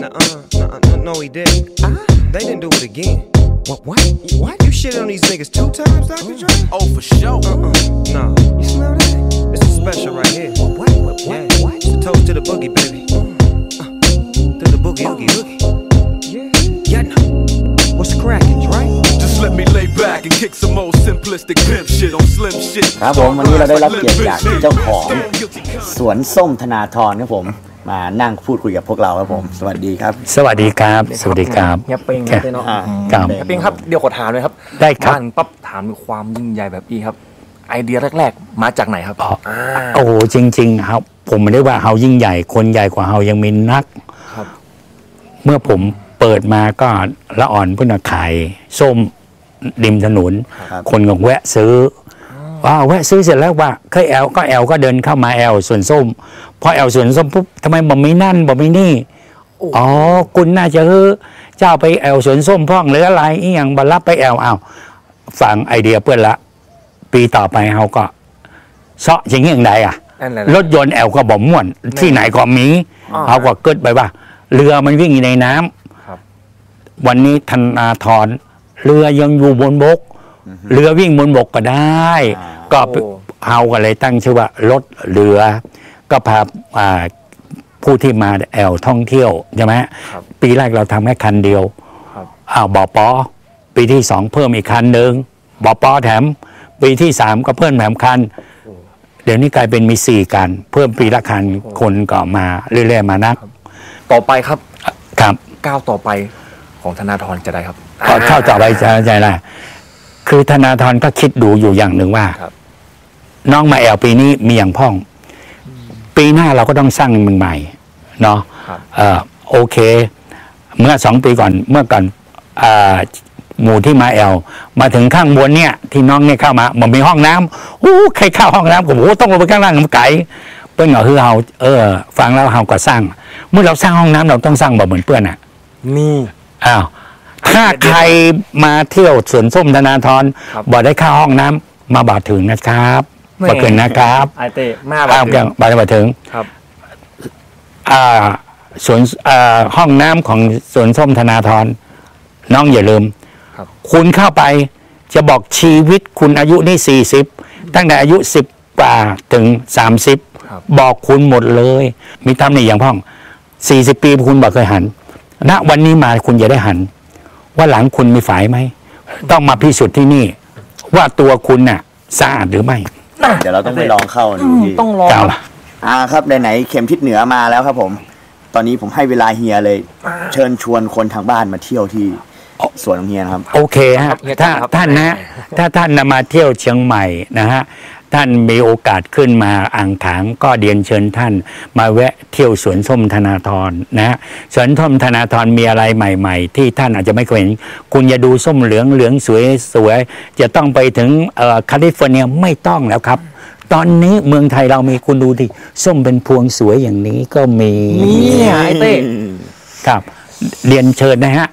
Nuh-uh, nuh-uh, no, no, he didn't. They didn't do it again. What? What? What? You shitted on these niggas two times, Dr. Dre? Oh, for sure. Uh-uh, nah. You smell that? This is special right here. What? What? What? Yeah, What? it's a toast to the boogie, baby. Uh, to the boogie, oogie, oogie. Yeah. Yeah. no. What's cracking, Dre? Just let me lay back and kick some old simplistic pimp shit on slim shit. ครับผมวันนี้เราได้รับเกียรติจากเจ้าของสวนส้มธนาธรครับผม มานั่งพูดคุยกับพวกเราครับผม สวัสดีครับ สวัสดีครับ สวัสดีครับเฮียเป้งครับเนาะอ่าครับเฮียเป้งครับเดี๋ยวขอถามเลยครับ ได้ครับบ้านปั๊บถามถึงความยิ่งใหญ่แบบนี้ครับ ไอเดียแรก ๆ มาจากไหนครับอ๋ออ่าโอ้โหจริง ๆ ครับ ผมไม่ได้ว่าเฮายิ่งใหญ่ คนใหญ่กว่าเฮายังมีนักครับเมื่อผมเปิดมาก็ละอ่อนเพิ่งมาขายส้มริมถนนครับคนก็แวะซื้ออ ว้าวแวะซื้อเสร็จแล้วว่าเคยแอลก็แอลก็เดินเข้ามาแอลสวนส้มพอแอลสวนส้มปุ๊บทำไมบอกไม่นั่นบอกไม่นี่อ๋อคุณน่าจะเฮ้อเจ้าไปแอลสวนส้มพ่องหรืออะไรอีหยังบัรับไปแอลอ้าวฟังไอเดียเพื่อนละ ปีต่อไปเขาก็เซาะอย่างนี้อย่างใดอะนั่นแหละรถยนต์แอลก็บ่ม่วน ที่ไหนก็มีอ่าเขาก็เกิดไปว่า เรือมันวิ่งอยู่ในน้ำครับวันนี้ธนาธรเรือยังอยู่บนบก เรือวิ่งบนบกก็ได้อ่าก็โอ้เอาก็เลยตั้งชื่อว่ารถเรือ ก็พาอ่าผู้ที่มาแอลท่องเที่ยวใช่ไหมครับปีแรกเราทำแค่คันเดียวครับอ้าวบอปอปีที่สองเพิ่มอีกคันหนึ่งบอปอแถม ปีที่สามก็เพิ่มแถมคัน เดี๋ยวนี้กลายเป็นมีสี่คัน เพิ่มปีละคันคนก็มาเรื่อยๆมานัก ต่อไปครับครับก้าวต่อไปของธนาธรจะได้ครับก็เข้าต่อไปจะใจละ คือธนาธรก็คิดดูอยู่อย่างหนึ่งว่าครับน้องมาแอลปีนี้มีอย่างพ่อง ปีหน้าเราก็ต้องสร้างมึงใหม่เนาะครับเอ่อโอเค เมื่อสองปีก่อนเมื่อก่อนอ่าหมู่ที่มาแอล มาถึงข้างบนเนี่ย ที่น้องเนี่ยเข้ามา มันมีห้องน้ำโอ้ใครเข้าห้องน้ำผมโอ้ต้องลงไปข้างล่างมันไกลเพื่อนก็คือเฮาเออฟังแล้วเฮาก็สร้าง เมื่อเราสร้างห้องน้ำเราต้องสร้างแบบเหมือนเพื่อนอะ นี่อ้าว ถ้าใครมาเที่ยวสวนส้มธนาธรครับบอกได้เข้าห้องน้ำมาบาดถึงนะครับบาดถึงนะครับไอเต้มาอ้าวถึยังบาดบาดถึงครับอ่าสวนอ่าห้องน้ำของสวนส้มธนาธรน้องอย่าลืมครับคุณเข้าไปจะบอกชีวิตคุณอายุนี่สี่สิบตั้งแต่อายุสิบกว่าถึงสามสิบครับบอกคุณหมดเลย มีทำในอย่างพ่องสี่สิบปีคุณบอกเคยหันณวันนี้มาคุณจะได้หัน ว่าหลังคุณมีฝายไหม ต้องมาพิสูจน์ที่นี่ ว่าตัวคุณน่ะสะอาดหรือไม่เดี๋ยวเราต้องไปลองเข้าดูที่ต้องลองเจ้าครับล่ะอ่าครับไหนๆเข็มทิศเหนือมาแล้วครับผม ตอนนี้ผมให้เวลาเฮียเลย เชิญชวนคนทางบ้านมาเที่ยวที่สวนของเฮียนะครับ โอเคฮะครับถ้าครับท่านนะ ถ้าท่านนะมาเที่ยวเชียงใหม่นะฮะ ท่านมีโอกาสขึ้นมาอ่างขางก็เดียนเชิญท่าน มาแวะเที่ยวสวนส้มธนาธรนะฮะสวนส้มธนาธรมีอะไรใหม่ ๆ ที่ท่านอาจจะไม่เคยเห็น คุณอย่าดูส้มเหลืองเหลืองสวยสวยจะต้องไปถึงเอ่อแคลิฟอร์เนียไม่ต้องแล้วครับ ตอนนี้เมืองไทยเรามีคุณดูดิส้มเป็นพวงสวยอย่างนี้ก็มีนี่ไอเต้ครับ เรียนเชิญนะฮะ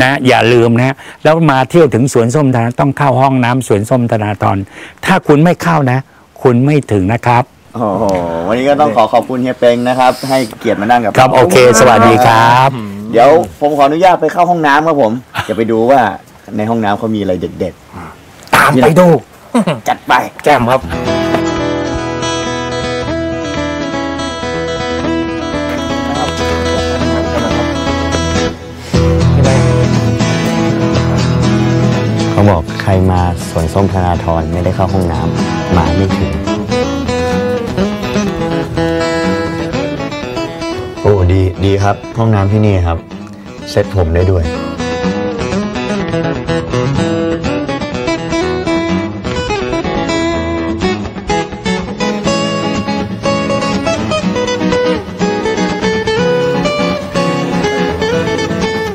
นะอย่าลืมนะฮะแล้วมาเที่ยวถึงสวนส้มธนาต้องเข้าห้องน้ำสวนส้มธนาธรถ้าคุณไม่เข้านะ คุณไม่ถึงนะครับโอ้โหวันนี้ก็ต้องขอขอบคุณเฮียเปงนะครับ ให้เกียรติมานั่งกับครับเราโอเค สวัสดีครับ เดี๋ยวผมขออนุญาตไปเข้าห้องน้ำครับผมจะไปดูว่าในห้องน้ำเขามีอะไรเด็ดตามไปดูๆจัดไปแก้มครับ ใครมาสวนส้มธนาธรไม่ได้เข้าห้องน้ำมาไม่ถึง โอ้ดีดีครับ ห้องน้ำที่นี่ครับ เซ็ตผมได้ด้วย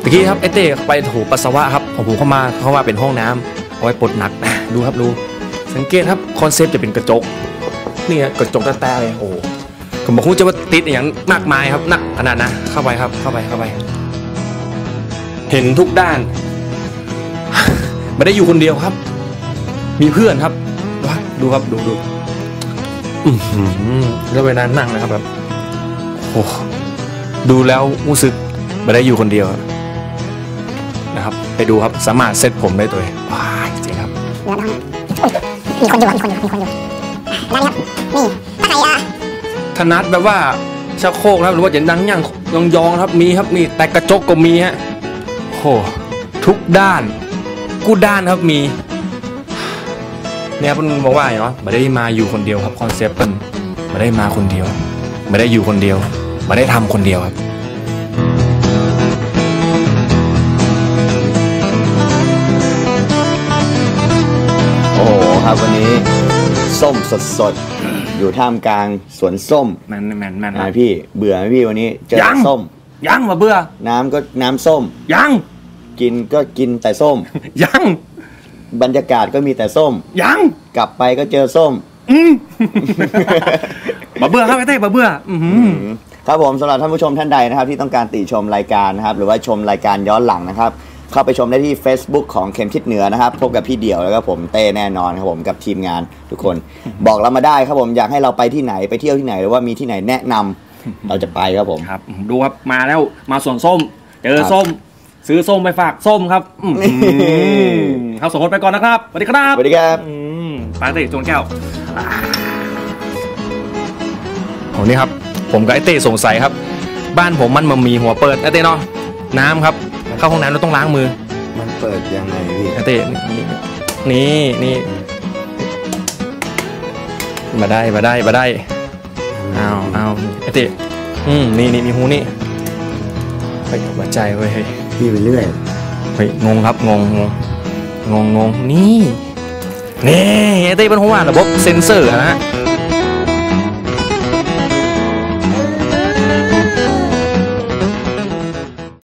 ตะกี้ครับไอเต้ไปถูปัสสาวะครับของผมเข้ามาเข้ามาเป็นห้องน้ำ อาไว้ปลดหนักนะดูครับดูสังเกตครับคอนเซปต์จะเป็นกระจกนี่กระจกแต้ๆเลยโอ้ผมบอกคุณจะว่าติดอย่างมากมายครับหนักขนาดนะเข้าไปครับเข้าไปเข้าไป เห็นทุกด้านไม่ได้อยู่คนเดียวครับ มีเพื่อนครับดูครับดูดูแล้วเวลานั่งนะครับแบบโอ้ดูแล้วรู้สึกไม่ได้อยู่คนเดียว นะครับ ไปดูครับสามารถเซตผมได้ตัวเองว้ายเจ๋งครับมีคนอยู่ครับมีคนอยู่มีคนอยู่อะแล้วนี่ครับนี่ถ้าใครอะถนัดแบบว่าชักโครกนะครับหรือว่าจะนั่งย่างยองยองๆครับมีครับมีแต่กระจกก็มีฮะโหทุกด้าน กูด้านครับมีเนี่ยเพิ่นบอกว่าเนาะไม่ได้มาอยู่คนเดียวครับคอนเซปต์เพิ่นไม่ได้มาคนเดียวไม่ได้อยู่คนเดียวไม่ได้ทำคนเดียวครับ ครับวันนี้ ส้มสดๆอยู่ท่ามกลางสวนส้มแมนแมนแมนนะพี่เบื่อไหมพี่วันนี้เจอยังส้ม ยังมาเบื่อ น้ำก็น้ำส้ม ยัง กินก็กินแต่ส้ม ยัง บรรยากาศก็มีแต่ส้ม ยัง กลับไปก็เจอส้มมาเบื่อครับไอ้เต้มาเบื่ออือหือครับผมสำหรับท่านผู้ชมท่านใดนะครับ ที่ต้องการติชมรายการนะครับ หรือว่าชมรายการย้อนหลังนะครับ เข้าไปชมได้ที่ Facebook ของเข็มทิศเหนือนะครับ พบกับพี่เดี่ยวแล้วก็ผมเต้แน่นอนครับผมกับทีมงานทุกคน บอกเรามาได้ครับผมอยากให้เราไปที่ไหนไปเที่ยวที่ไหนหรือว่ามีที่ไหนแนะนำเราจะไปครับผม ครับดูครับมาแล้วมาสวนส้ม เจอครับส้ม ซื้อส้มไปฝากส้มครับอื้อหือครับส่งคนไปก่อนนะครับสวัสดีครับสวัสดีครับ อืมปาเต้จวนแก้วโอ้นี่ครับ ผมกับไอ้เต้สงสัยครับ บ้านผมมันมามีหัวเปิดไอ้เต้เนาะน้ำครับ เข้าห้องน้ำเราต้องล้างมือมันเปิดยังไงพี่อาเต้นี่นี่นี่มาได้มาได้มาได้เอาเอาอาเต้อืมนี่นี่มีหูนี่ไปหัวใจเว้ยพี่ไปเรื่อยเฮ้ยงงครับงงงงงงงนี่นี่เต้เป็นหัวหน้าระบบเซนเซอร์นะฮะ